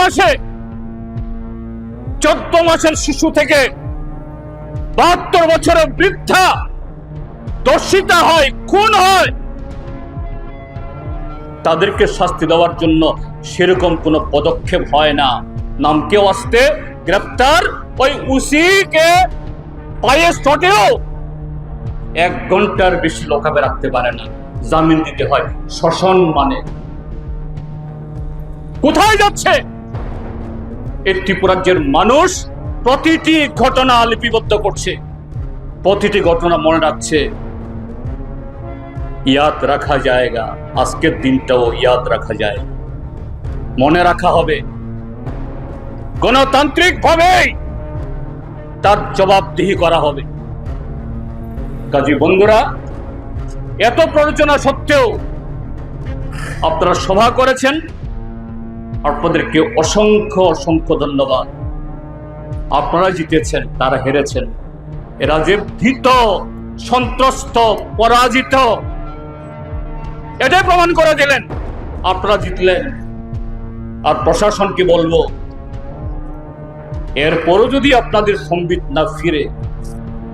মাসে, চোদ্দ মাসের শিশু থেকে বাহাত্তর বছরের বৃদ্ধা দর্শিতা হয়, খুন হয়। তাদেরকে শাস্তি দেওয়ার জন্য সেরকম কোনো পদক্ষেপ হয় না। নাম কেউ আসতে গ্রেপ্তার ওই উসিকে পায়ে চটেও এক ঘণ্টার বেশি লোকাবে রাখতে পারে না। জামিন দিতে হয়, শোষণ মানে। কোথায় যাচ্ছে? এই ত্রিপুরাজ্যের মানুষ প্রতিটি ঘটনা লিপিবদ্ধ করছে। প্রতিটি ঘটনা মনে রাখছে, ইয়াদ রাখা জায়গা, আজকের দিনটাও ইয়াদ রাখা যায়। মনে রাখা হবে গণতান্ত্রিক ভাবেই তার জবাবদিহি করা হবে। কাজী বন্ধুরা, এত প্ররোচনা সত্ত্বেও আপনারা সভা করেছেন। আপনাদেরকে অসংখ্য অসংখ্য ধন্যবাদ। আপনারা জিতেছেন, তারা হেরেছেন। এরা যে ভীত, সন্ত্রস্ত, পরাজিত, এটাই প্রমাণ করে দিলেন। আপনারা জিতলেন। আর প্রশাসনকে বলব? এরপরও যদি আপনাদের সম্বিত না ফিরে,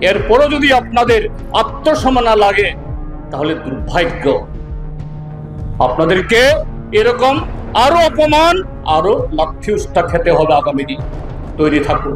এরপরও যদি আপনাদের আত্মসমানা লাগে, তাহলে দুর্ভাগ্য। আপনাদেরকে এরকম আরও অপমান আরও লাথিউসটা খেতে হবে আগামী দিন। তৈরি থাকুন।